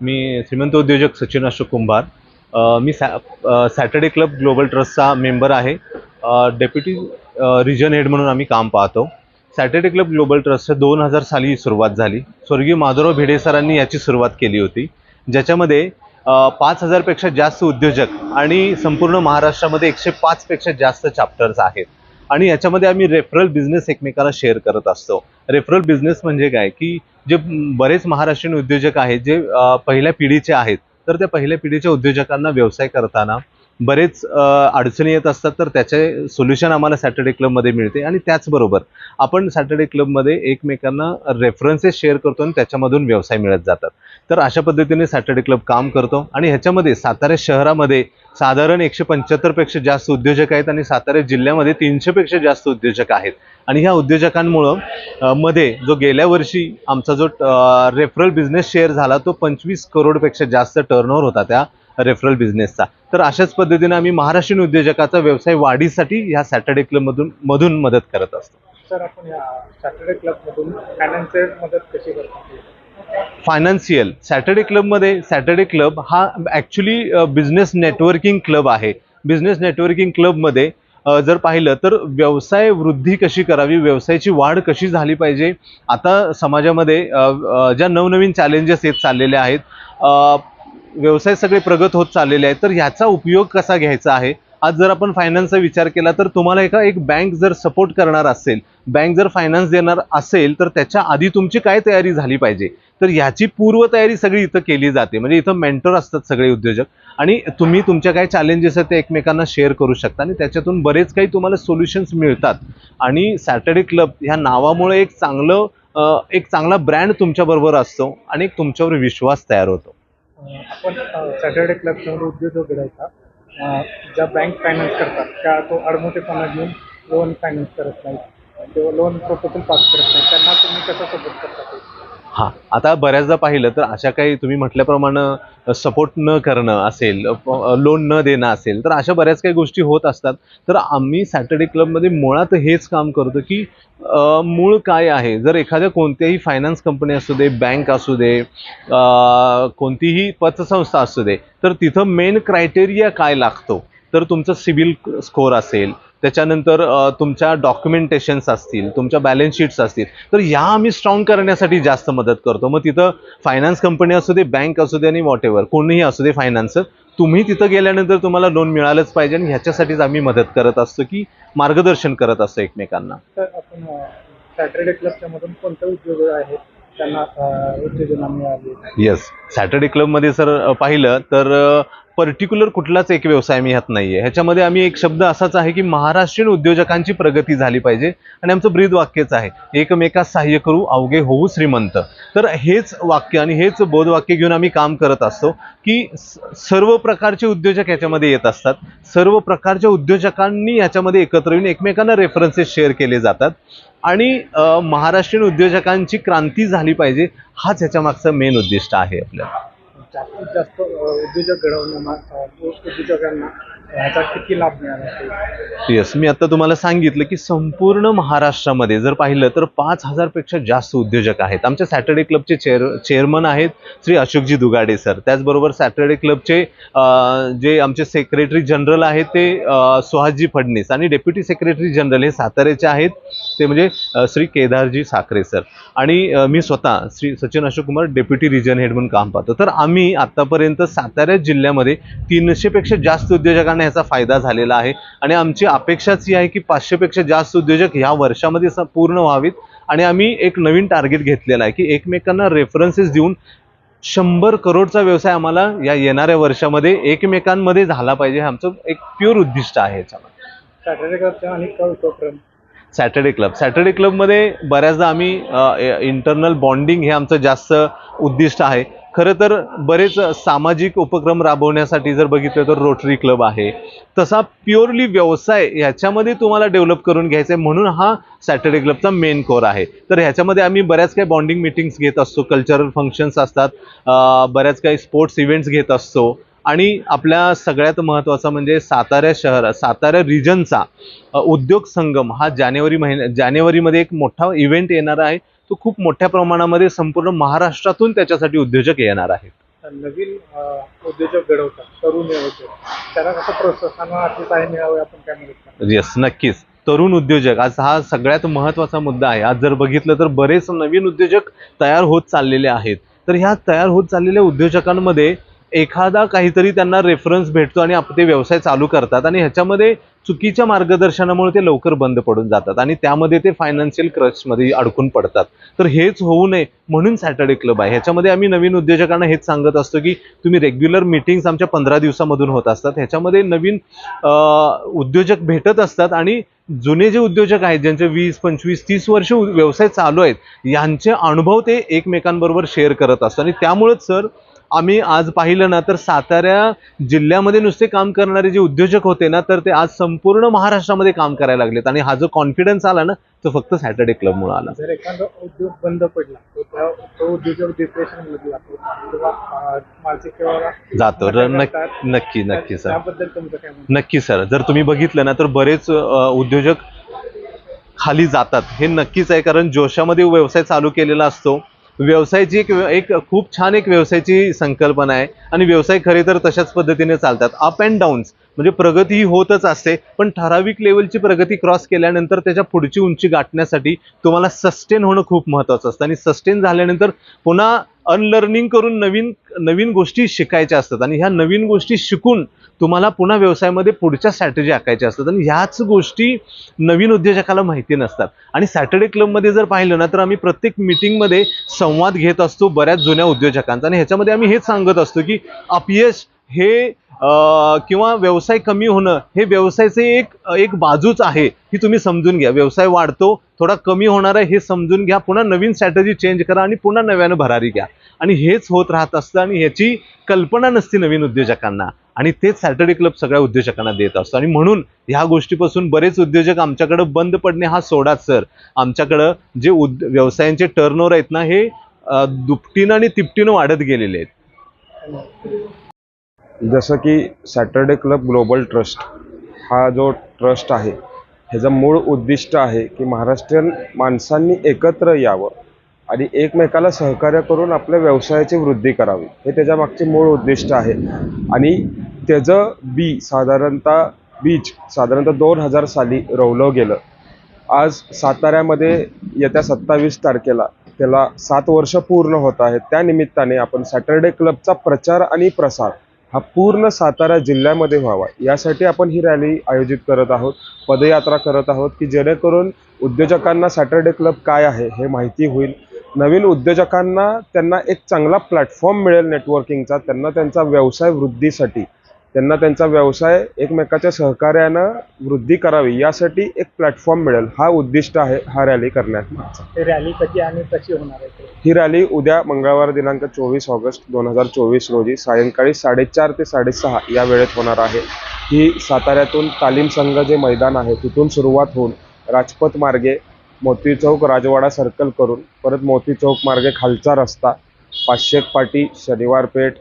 मी श्रीमंत उद्योजक सचिन अशोक कुंभार. मी सॅ सॅटर्डे क्लब ग्लोबल ट्रस्टचा मेंबर आहे. डेप्युटी रिजन हेड म्हणून आम्ही काम पाहतो. सॅटर्डे क्लब ग्लोबल ट्रस्टच्या दोन हजार साली सुरुवात झाली. स्वर्गीय माधवराव भिडे सरांनी याची सुरुवात केली होती. ज्याच्यामध्ये पाच हजारपेक्षा जास्त उद्योजक आणि संपूर्ण महाराष्ट्रामध्ये एकशे पाचपेक्षा जास्त चॅप्टर्स आहेत. आणि याच्यामध्ये आम्ही रेफरल बिझनेस एकमेकाला शेअर करत असतो. रेफरल बिझनेस म्हणजे काय? की जे बरेच महाराष्ट्रीयन उद्योजक आहेत जे पहिल्या पिढीचे आहेत तर त्या पहिल्या पिढीच्या उद्योजकांना व्यवसाय करताना बरेच अडचणी येत असतात तर त्याचे सोल्युशन आम्हाला सॅटर्डे क्लबमध्ये मिळते. आणि त्याचबरोबर आपण सॅटर्डे क्लबमध्ये एकमेकांना रेफरन्सेस शेअर करतो आणि त्याच्यामधून व्यवसाय मिळत जातात. तर अशा पद्धतीने सॅटर्डे क्लब काम करतो. आणि ह्याच्यामध्ये सातारा शहरामध्ये साधारण एकशे पंच्याहत्तरपेक्षा जास्त उद्योजक आहेत आणि सातारा जिल्ह्यामध्ये तीनशेपेक्षा जास्त उद्योजक आहेत. आणि ह्या उद्योजकांमुळं मध्ये जो गेल्या वर्षी आमचा जो रेफरल बिझनेस शेअर झाला तो पंचवीस करोडपेक्षा जास्त टर्नओव्हर होता त्या रेफरल बिझनेसचा तर अशाच पद्धतीने आम्ही महाराष्ट्रीयन उद्योजकाचा व्यवसाय वाढीसाठी ह्या सॅटर्डे क्लबमधून मधून मदत करत असतो. सर आपण या सॅटर्डे क्लबमधून फायनान्शियल मदत कशी करतो? फायनान्शियल सॅटर्डे क्लबमध्ये सॅटर्डे क्लब हा ॲक्च्युली बिझनेस नेटवर्किंग क्लब आहे. बिझनेस नेटवर्किंग क्लबमध्ये जर पाहिलं तर व्यवसाय वृद्धी कशी करावी व्यवसायाची वाढ कशी झाली पाहिजे आता समाजामध्ये ज्या नवनवीन चॅलेंजेस येत चाललेले आहेत व्यवसाय सगळे प्रगत होत चाललेले आहेत तर ह्याचा उपयोग कसा घ्यायचा आहे? आज जर आपण फायनान्सचा विचार केला तर तुम्हाला एका एक बँक जर सपोर्ट करणार असेल बँक जर फायनान्स देणार असेल तर त्याच्या आधी तुमची काय तयारी झाली पाहिजे? तर ह्याची पूर्वतयारी सगळी इथं केली जाते. म्हणजे इथं मेंटर असतात सगळे उद्योजक. आणि तुम्ही तुमच्या काय चॅलेंजेस आहेत ते एकमेकांना शेअर करू शकता आणि त्याच्यातून बरेच काही तुम्हाला सोल्युशन्स मिळतात. आणि सॅटर्डे क्लब ह्या नावामुळे एक चांगलं एक चांगला ब्रँड तुमच्याबरोबर असतो आणि एक तुमच्यावर विश्वास तयार होतो. आपण सॅटर्डे क्लब उद्योजक घडायचा ज्या बँक फायनान्स करतात त्या तो अडमोठेपणा घेऊन लोन फायनान्स करत नाहीत. किंवा लोन प्रोपोजल पास करत नाहीत. त्यांना तुम्ही कसं सपोर्ट करता हां आता बऱ्याचदा पाहिलं तर अशा काही तुम्ही म्हटल्याप्रमाणे सपोर्ट न करणं असेल लोन न देणं असेल तर अशा बऱ्याच काही गोष्टी होत असतात. तर आम्ही सॅटर्डे क्लबमध्ये मुळात हेच काम करतो की मूळ काय आहे? जर एखाद्या कोणत्याही फायनान्स कंपनी असू दे बँक असू दे कोणतीही पतसंस्था असू दे तर तिथं मेन क्रायटेरिया काय लागतो? तर तुमचं सिबिल स्कोअर असेल त्याच्यानंतर तुमच्या डॉक्युमेंटेशन्स असतील तुमच्या बॅलन्स शीट्स असतील तर ह्या आम्ही स्ट्रॉंग करण्यासाठी जास्त मदत करतो. मग तिथं फायनान्स कंपनी असू दे बँक असू दे आणि वॉट एव्हर कोणीही असू दे फायनान्स तुम्ही तिथं गेल्यानंतर तुम्हाला लोन मिळालंच पाहिजे आणि ह्याच्यासाठीच आम्ही मदत करत असतो की मार्गदर्शन करत असतो एकमेकांना. तर सॅटर्डे क्लबच्या मधून कोणते उद्योग आहेत? त्यांना उत्तेजना मिळाली. येस सॅटर्डे क्लबमध्ये सर पाहिलं तर पर्टिक्युलर कुठलाच एक व्यवसाय आम्ही ह्यात नाही आहे ह्याच्यामध्ये आम्ही एक शब्द असाच आहे की महाराष्ट्रीयन उद्योजकांची प्रगती झाली पाहिजे आणि आमचं ब्रीद वाक्यच आहे. एकमेकास सहाय्य करू अवघे होऊ श्रीमंत. तर हेच वाक्य आणि हेच बोधवाक्य घेऊन आम्ही काम करत असतो की सर्व प्रकारचे उद्योजक याच्यामध्ये येत असतात. सर्व प्रकारच्या उद्योजकांनी याच्यामध्ये एकत्र येऊन एकमेकांना रेफरन्सेस शेअर केले जातात. आणि महाराष्ट्रीयन उद्योजकांची क्रांती झाली पाहिजे हाच ह्याच्या मागचा मेन उद्दिष्ट आहे आपल्याला जास्तीत जास्त उद्योजक उद्योजकांना ह्याचा किती लाभ मिळाला येस मी आता तुम्हाला सांगितलं की संपूर्ण महाराष्ट्रामध्ये जर पाहिलं तर पाच हजारपेक्षा जास्त उद्योजक आहेत. आमच्या सॅटर्डे क्लबचे चेअर चेअरमन आहेत श्री अशोकजी दुगाडे सर त्याचबरोबर सॅटर्डे क्लबचे जे आमचे सेक्रेटरी जनरल आहेत ते सुहासजी फडणीस आणि डेप्युटी सेक्रेटरी जनरल हे साताऱ्याचे आहेत. ते म्हणजे श्री केदारजी साखरे सर. आणि मी स्वतः Shri Sachin Ashok Kumar deputy region head म्हणून काम पाहतो. तर आम्ही आतापर्यंत सातारा जिल्ह्यामध्ये तीनशेपेक्षा जास्त उद्योजकांना ह्याचा फायदा झालेला आहे. आणि आमची अपेक्षाच ही आहे की पाचशेपेक्षा जास्त उद्योजक ह्या वर्षामध्ये पूर्ण व्हावीत. आणि आम्ही एक नवीन टार्गेट घेतलेला आहे की एकमेकांना रेफरन्सेस देऊन शंभर करोडचा व्यवसाय आम्हाला या येणाऱ्या वर्षामध्ये एकमेकांमध्ये झाला पाहिजे हे आमचं एक प्युअर उद्दिष्ट आहे याच्यामध्ये. सॅटर्डे क्लब सॅटर्डे क्लबमध्ये बऱ्याचदा आम्ही इंटरनल बॉन्डिंग हे आमचं जास्त उद्दिष्ट आहे. खरं तर बरेच सामाजिक उपक्रम राबवण्यासाठी जर बघितलं तर रोटरी क्लब आहे. तसा प्युअरली व्यवसाय ह्याच्यामध्ये तुम्हाला डेव्हलप करून घ्यायचा आहे म्हणून हा सॅटर्डे क्लबचा मेन कोर आहे. तर ह्याच्यामध्ये आम्ही बऱ्याच काही बॉन्डिंग मिटिंग्स घेत असतो कल्चरल फंक्शन्स असतात बऱ्याच काही स्पोर्ट्स इव्हेंट्स घेत असतो. आणि आपल्या सगळ्यात महत्त्वाचा म्हणजे सातारा शहर सातारा रिजनचा उद्योग संगम हा जानेवारी महिन्या जानेवारीमध्ये एक मोठा इव्हेंट येणार आहे. तो खूप मोठ्या प्रमाणामध्ये संपूर्ण महाराष्ट्रातून त्याच्यासाठी उद्योजक येणार आहेत. नवीन उद्योजक घडवतात तरुण कसं प्रोत्साहन अशी सहाय्य मिळावे आपण काय मदत करणार? येस नक्कीच. तरुण उद्योजक आज हा सगळ्यात महत्त्वाचा मुद्दा आहे. आज जर बघितलं तर बरेच नवीन उद्योजक तयार होत चाललेले आहेत. तर ह्या तयार होत चाललेल्या उद्योजकांमध्ये एखादा काहीतरी त्यांना रेफरन्स भेटतो आणि आप- ते व्यवसाय चालू करतात आणि ह्याच्यामध्ये चुकीच्या मार्गदर्शनामुळे ते लवकर बंद पडून जातात आणि त्यामध्ये ते फायनान्शियल क्रचमध्ये अडकून पडतात. तर हेच होऊ नये म्हणून सॅटर्डे क्लब आहे. ह्याच्यामध्ये आम्ही नवीन उद्योजकांना हेच सांगत असतो की तुम्ही रेग्युलर मिटिंग्स आमच्या पंधरा दिवसामधून होत असतात. ह्याच्यामध्ये नवीन उद्योजक भेटत असतात आणि जुने जे उद्योजक आहेत ज्यांचे वीस पंचवीस तीस वर्ष उ- व्यवसाय चालू आहेत यांचे अनुभव ते एकमेकांबरोबर शेअर करत असतात. आणि त्यामुळेच सर आम्ही आज पाहिलं ना तर सातारा जिल्ह्यामध्ये नुसते काम करणारे जे उद्योजक होते ना तर ते आज संपूर्ण महाराष्ट्रामध्ये काम करायला लागलेत. आणि हा जो कॉन्फिडन्स आला ना तो फक्त सॅटर्डे क्लबमुळे आला. जर एखादा उद्योग बंद पडला तो उद्योजक डिप्रेशनमध्ये जातो. नक्की नक्की सर? नक्की सर. जर तुम्ही बघितलं ना तर बरेच उद्योजक खाली जातात. हे नक्कीच आहे कारण जोशामध्ये व्यवसाय चालू केलेला असतो. व्यवसायाची एक एक खूप छान एक व्यवसायाची संकल्पना आहे. आणि व्यवसाय खरे तर तशाच पद्धतीने चालतात. अप अँड डाऊन्स म्हणजे प्रगती ही होतच असते पण ठराविक लेवलची प्रगती क्रॉस केल्यानंतर त्याच्या पुढची उंची गाठण्यासाठी तुम्हाला सस्टेन होणं खूप महत्त्वाचं असतं. आणि सस्टेन झाल्यानंतर पुन्हा अनलर्निंग करून नवीन नवीन गोष्टी शिकायच्या असतात. आणि ह्या नवीन गोष्टी शिकून तुम्हाला पुन्हा व्यवसायामध्ये पुढच्या स्ट्रॅटेजी आखायच्या असतात. आणि ह्याच गोष्टी नवीन उद्योजकाला माहिती नसतात. आणि सॅटर्डे क्लबमध्ये जर पाहिलं ना तर आम्ही प्रत्येक मिटिंगमध्ये संवाद घेत असतो बऱ्याच जुन्या उद्योजकांचा. आणि ह्याच्यामध्ये आम्ही हेच सांगत असतो की अपयश हे किंवा व्यवसाय कमी होणं हे व्यवसायाचे एक एक बाजूच आहे ही तुम्ही समजून घ्या. व्यवसाय वाढतो थोडा कमी होणार आहे हे समजून घ्या. पुन्हा नवीन स्ट्रॅटजी चेंज करा आणि पुन्हा नव्यानं भरारी घ्या. आणि हेच होत राहत असतं आणि ह्याची कल्पना नसते नवीन उद्योजकांना. आणि तेच सॅटर्डे क्लब सगळ्या उद्योजकांना देत असतो. आणि म्हणून ह्या गोष्टीपासून बरेच उद्योजक आमच्याकडं बंद पडणे हा सोडाच सर. आमच्याकडं जे उद व्यवसायांचे टर्नओव्हर आहेत ना हे दुपटीनं आणि तिपटीनं वाढत गेलेले आहेत. जसं की सॅटर्डे क्लब ग्लोबल ट्रस्ट हा जो ट्रस्ट आहे ह्याचं मूळ उद्दिष्ट आहे की महाराष्ट्रीयन माणसांनी एकत्र यावं आणि एकमेकाला सहकार्य करून आपल्या व्यवसायाची वृद्धी करावी. हे त्याच्या मागचे मूळ उद्दिष्ट आहे. आणि त्याचं बी साधारणतः बीज साधारणतः दोन हजार साली रोवलं गेलं. आज साताऱ्यामध्ये येत्या सत्तावीस तारखेला त्याला सात वर्ष पूर्ण होत आहेत. त्यानिमित्ताने आपण सॅटर्डे क्लबचा प्रचार आणि प्रसार हा पूर्ण सातारा जिल्ह्यामध्ये व्हावा. यासाठी आपण ही रॅली आयोजित करत आहोत पदयात्रा करत आहोत की जेणेकरून उद्योजकांना सॅटर्डे क्लब काय आहे हे माहिती होईल. नवीन उद्योजकांना त्यांना एक चांगला प्लॅटफॉर्म मिळेल नेटवर्किंगचा त्यांना त्यांचा व्यवसाय वृद्धीसाठी. त्यांना त्यांचा व्यवसाय एकमेकाच्या सहकार्यानं वृद्धी करावी यासाठी एक प्लॅटफॉर्म मिळेल. हा उद्दिष्ट आहे हा रॅली करण्यात. मागचा रॅली कधी आणि कशी होणार आहे? ही रॅली उद्या मंगळवार दिनांक चोवीस ऑगस्ट दोन हजार चोवीस रोजी सायंकाळी साडेचार ते साडेसहा या वेळेत होणार आहे. ही साताऱ्यातून तालीम संघ जे मैदान आहे तिथून सुरुवात होऊन राजपथ मार्गे मोती चौक राजवाडा सर्कल करून परत मोती चौक मार्गे खालचा रस्ता पाचशेक पाटी शनिवार पेठ